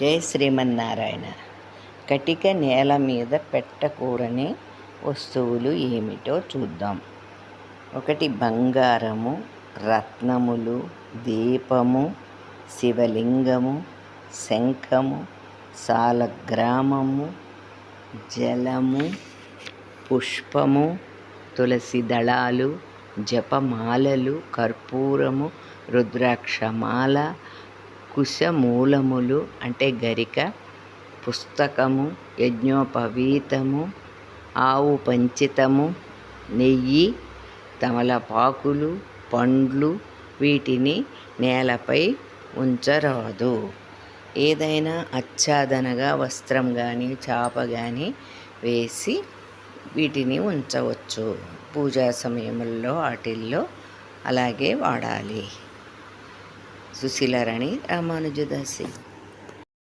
జై శ్రీమన్నారాయణ. కటిక నేల మీద పెట్టకూడని వస్తువులు ఏమిటో చూద్దాం. ఒకటి బంగారము రత్నములు దీపము శివలింగము శంఖము సాలగ్రామము జలము పుష్పము తులసి దళాలు జపమాలలు కర్పూరము రుద్రాక్షమాల కుశమూలములు అంటే గరిక పుస్తకము యజ్ఞోపవీతము ఆవు పంచితము నెయ్యి తమలపాకులు పండ్లు వీటిని నేలపై ఉంచరాదు. ఏదైనా ఆచ్ఛాదనగా వస్త్రం కానీ చాప కానీ వేసి వీటిని ఉంచవచ్చు. పూజా సమయంలో వాటిల్లో అలాగే వాడాలి. સુશીલા રાણી રામાનુજદાસી